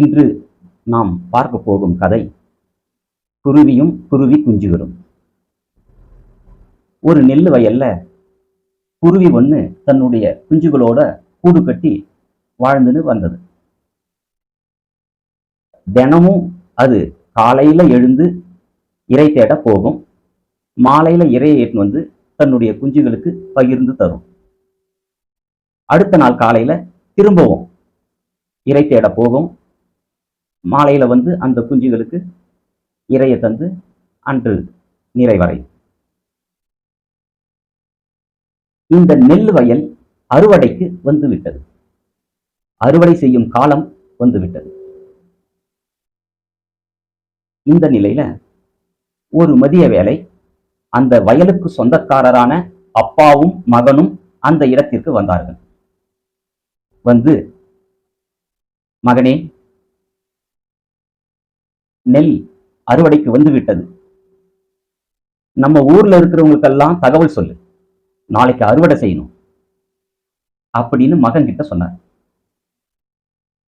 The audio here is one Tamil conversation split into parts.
இன்று நாம் பார்க்க போகும் கதை குருவியும் குருவி குஞ்சுகளும். ஒரு நெல் வயல்ல குருவி ஒன்று தன்னுடைய குஞ்சுகளோட கூடு கட்டி வாழ்ந்துன்னு வந்தது. தினமும் அது காலையில எழுந்து இறை தேட போகும். மாலையில இறையை ஏற்று வந்து தன்னுடைய குஞ்சுகளுக்கு பகிர்ந்து தரும். அடுத்த நாள் காலையில திரும்பவும் இறை தேட போகும். மாலையில வந்து அந்த குஞ்சுகளுக்கு இறையை தந்து அன்று நிறைவரை. இந்த நெல் வயல் அறுவடைக்கு வந்துவிட்டது. அறுவடை செய்யும் காலம் வந்துவிட்டது. இந்த நிலையில ஒரு மதிய வேலை அந்த வயலுக்கு சொந்தக்காரரான அப்பாவும் மகனும் அந்த இடத்திற்கு வந்தார்கள். வந்து மகனே நெல் அறுவடைக்கு வந்து விட்டது நம்ம ஊர்ல இருக்கிறவங்களுக்கெல்லாம் தகவல் சொல்லு. நாளைக்கு அறுவடை செய்யணும். அப்படின்னு மகன் கிட்ட சொன்னார்.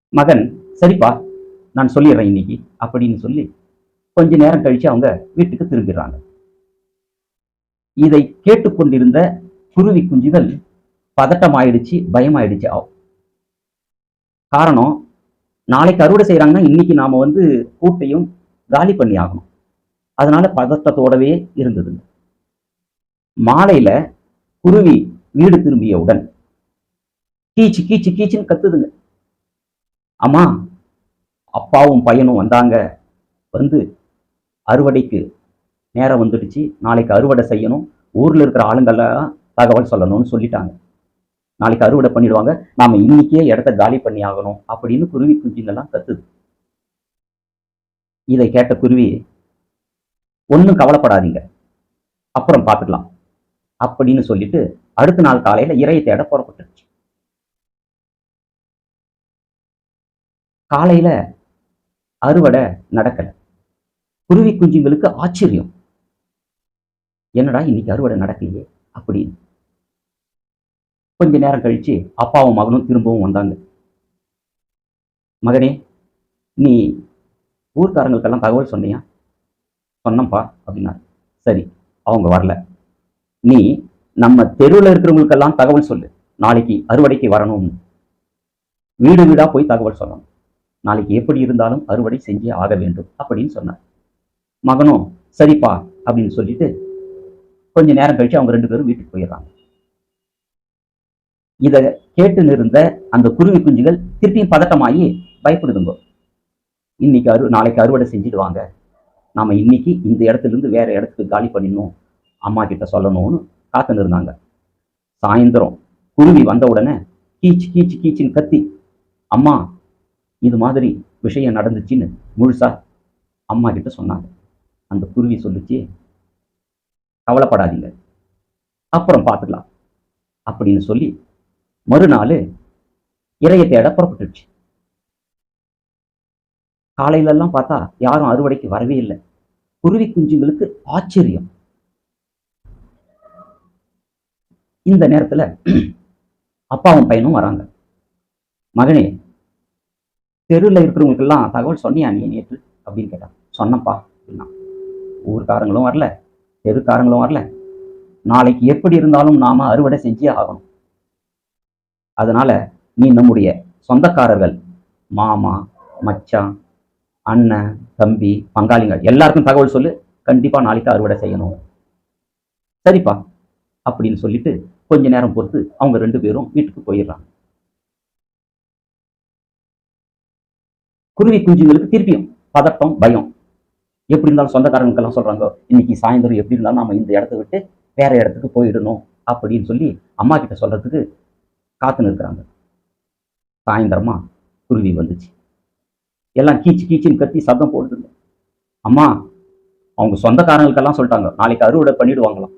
மகன் சரிப்பா நான் சொல்லிடுறேன் இன்னைக்கு அப்படின்னு சொல்லி கொஞ்ச நேரம் கழிச்சு அவங்க வீட்டுக்கு திரும்பிடுறாங்க. இதை கேட்டுக்கொண்டிருந்த குருவி குஞ்சுகள் பதட்டமாயிடுச்சு பயமாயிடுச்சு. ஆ- காரணம் நாளைக்கு அறுவடை செய்யறாங்கன்னா இன்னைக்கு நாம வந்து கூட்டையும் காலி பண்ணி ஆகணும். அதனால பதட்டத்தோடவே இருந்தது. மாலையில குருவி வீடு திரும்பியவுடன் கீச்சு கீச்சு கீச்சுன்னு கத்துதுங்க. அம்மா அப்பாவும் பையனும் வந்தாங்க. வந்து அறுவடைக்கு நேரம் வந்துடுச்சு. நாளைக்கு அறுவடை செய்யணும். ஊர்ல இருக்கிற ஆளுங்கள்லாம் தகவல் சொல்லணும்னு சொல்லிட்டாங்க. நாளைக்கு அறுவடை பண்ணிடுவாங்க. நாம இன்னைக்கே இடத்த காலி பண்ணி ஆகணும் அப்படின்னு குருவி குஞ்சுங்கெல்லாம் கத்துது. இதை கேட்ட குருவி ஒன்றும் கவலைப்படாதீங்க. அப்புறம் பார்த்துக்கலாம். அப்படின்னு சொல்லிட்டு அடுத்த நாள் காலையில இறையை தேட புறப்பட்டுருச்சு. காலையில அறுவடை நடக்கல. குருவி குஞ்சுங்களுக்கு ஆச்சரியம். என்னடா இன்னைக்கு அறுவடை நடக்கலையே? அப்படின்னு கொஞ்ச நேரம் கழிச்சு அப்பாவும் மகனும் திரும்பவும் வந்தாங்க. மகனே நீ ஊர்க்காரங்களுக்கெல்லாம் தகவல் சொன்னியா? சொன்னப்பா அப்படின்னாரு. சரி அவங்க வரல. நீ நம்ம தெருவில் இருக்கிறவங்களுக்கெல்லாம் தகவல் சொல்லு. நாளைக்கு அறுவடைக்கு வரணும்னு. வீடு வீடா போய் தகவல் சொல்லணும். நாளைக்கு எப்படி இருந்தாலும் அறுவடை செஞ்சே ஆக வேண்டும் அப்படின்னு சொன்னார். மகனும் சரிப்பா அப்படின்னு சொல்லிட்டு கொஞ்ச நேரம் கழிச்சு அவங்க ரெண்டு பேரும் வீட்டுக்கு போயிடுறாங்க. இதை கேட்டு நிறுந்த அந்த குருவி குஞ்சுகள் திருப்பியும் பதட்டமாகி பயப்படுதுங்க. இன்னைக்கு அறு நாளைக்கு அறுவடை செஞ்சுடுவாங்க. நாம இன்னைக்கு இந்த இடத்துல இருந்து வேற இடத்துக்கு காலி பண்ணிடணும் அம்மா கிட்ட சொல்லணும்னு காத்துன்னு இருந்தாங்க சாயந்தரம் குருவி வந்த உடனே கீச்சு கீச்சு கீச்சுன்னு கத்தி அம்மா இது மாதிரி விஷயம் நடந்துச்சுன்னு முழுசா அம்மா கிட்ட சொன்னாங்க. அந்த குருவி சொல்லுச்சு கவலைப்படாதீங்க. அப்புறம் பார்த்துக்கலாம் அப்படின்னு சொல்லி மறுநாள் இறைய தேட புறப்பட்டுச்சு காலையில எல்லாம் பார்த்தா யாரும் அறுவடைக்கு வரவே இல்லை. குருவி குஞ்சுங்களுக்கு ஆச்சரியம். இந்த நேரத்துல அப்பாவும் பையனும் வராங்க. மகனே தெருவில் இருக்கிறவங்களுக்கெல்லாம் தகவல் சொன்னியா நீ நேற்று? அப்படின்னு கேட்டான். சொன்னப்பா அப்படின்னா ஊர்க்காரங்களும் வரல தெருக்காரங்களும் வரல. நாளைக்கு எப்படி இருந்தாலும் நாம அறுவடை செஞ்சே ஆகணும். அதனால நீ நம்முடைய சொந்தக்காரர்கள் மாமா மச்சான் அண்ணன் தம்பி பங்காளிங்க எல்லாருக்கும் தகவல் சொல்லு. கண்டிப்பாக நாளைக்கு அறுவடை செய்யணும். சரிப்பா அப்படின்னு சொல்லிட்டு கொஞ்ச நேரம் பொறுத்து அவங்க ரெண்டு பேரும் வீட்டுக்கு போயிடுறாங்க. குருவி குஞ்சுங்களுக்கு திருப்பியும் பதட்டம் பயம். எப்படி இருந்தாலும் சொந்தக்காரங்களுக்கெல்லாம் சொல்கிறாங்க இன்னைக்கு சாயந்தரம் எப்படி இருந்தாலும் நம்ம இந்த இடத்த விட்டு வேற இடத்துக்கு போயிடணும் அப்படின்னு சொல்லி அம்மா கிட்ட சொல்கிறதுக்கு காத்துன்னு இருக்கிறாங்க சாயந்தரமா குருவி வந்துச்சு. எல்லாம் கீச்சு கீச்சுன்னு கத்தி சத்தம் போடுதுங்க அம்மா அவங்க சொந்தக்காரங்களுக்கெல்லாம் சொல்லிட்டாங்க. நாளைக்கு அறுவடை பண்ணிடுவாங்களாம்.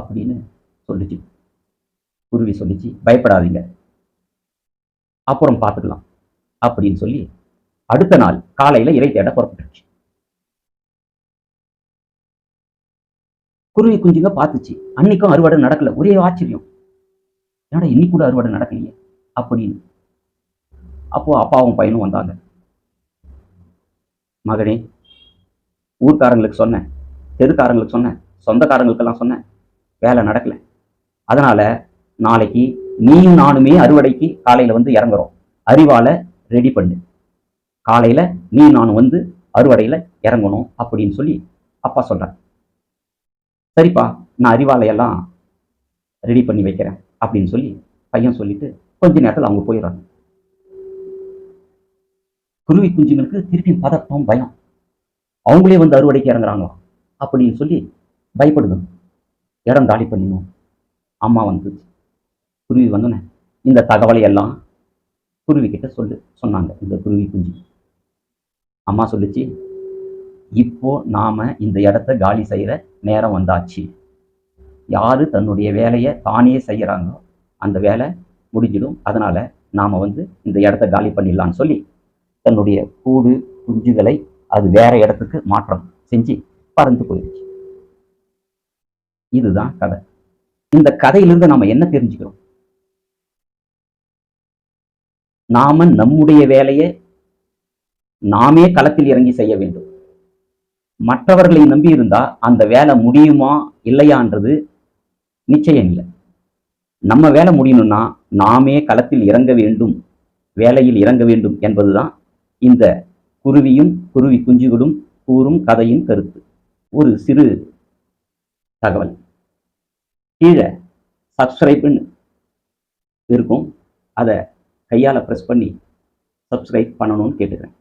அப்படின்னு சொல்லிச்சு. குருவி சொல்லிச்சு பயப்படாதீங்க. அப்புறம் பார்த்துக்கலாம் அப்படின்னு சொல்லி அடுத்த நாள் காலையில இறை தேட புறப்பட்டுருச்சு. குருவி குஞ்சுங்க பார்த்துச்சு. அன்னைக்கும் அறுவடை நடக்கல. ஒரே ஆச்சரியம். என்னடா இன்னைக்கு கூட அறுவடை நடக்கலையே? அப்படின்னு. அப்போ அப்பாவும் பையனும் வந்தாங்க. மகனே ஊர்க்காரங்களுக்கு சொன்னேன் தெருக்காரங்களுக்கு சொன்னேன் சொந்தக்காரங்களுக்கெல்லாம் சொன்னேன் வேலை நடக்கல. அதனால நாளைக்கு நீயும் நானுமே அறுவடைக்கு காலையில வந்து இறங்குறோம். அறிவால ரெடி பண்ணு. காலையில நீ நானும் வந்து அறுவடையில இறங்கணும் அப்படின்னு சொல்லி அப்பா சொல்றார். சரிப்பா நான் அறிவாலையெல்லாம் ரெடி பண்ணி வைக்கிறேன். அப்படின்னு சொல்லி பையன் சொல்லிட்டு கொஞ்ச நேரத்தில் அவங்க போயிடுறாங்க. குருவி குஞ்சுங்களுக்கு திருப்பி பதட்டம் பயம். அவங்களே வந்து அறுவடைக்கு இறங்குறாங்களா? அப்படின்னு சொல்லி பயப்படுது. இடம் தாடி பண்ணிடணும் அம்மா வந்து குருவி வந்தோடனே இந்த தகவலை எல்லாம் குருவி கிட்ட சொல்லு சொன்னாங்க இந்த குருவி குஞ்சு. அம்மா சொல்லுச்சு இப்போ நாம இந்த இடத்த காலி செய்யற நேரம் வந்தாச்சு. யாரு தன்னுடைய வேலையை தானே செய்யறாங்களோ அந்த வேலை முடிஞ்சிடும். அதனால நாம வந்து இந்த இடத்த காலி பண்ணிடலாம்னு சொல்லி தன்னுடைய கூடு குஞ்சுகளை அது வேற இடத்துக்கு மாற்றம் செஞ்சு பறந்து போயிடுச்சு. இதுதான் கதை. இந்த கதையிலிருந்து நாம என்ன தெரிஞ்சுக்கிறோம்? நாம நம்முடைய வேலையை நாமே களத்தில் இறங்கி செய்ய வேண்டும். மற்றவர்களை நம்பி இருந்தா அந்த வேலை முடியுமா இல்லையான்றது நிச்சயம் இல்லை. நம்ம வேலை முடியணும்னா நாமே களத்தில் இறங்க வேண்டும் வேலையில் இறங்க வேண்டும் என்பதுதான் இந்த குருவியும் குருவி குஞ்சுகளும் கூறும் கதையின் கருத்து. ஒரு சிறு தகவல். கீழே சப்ஸ்கிரைப்னு இருக்கும். அதை கையால் ப்ரெஸ் பண்ணி சப்ஸ்கிரைப் பண்ணணும்னு கேட்டுக்கிறேன்.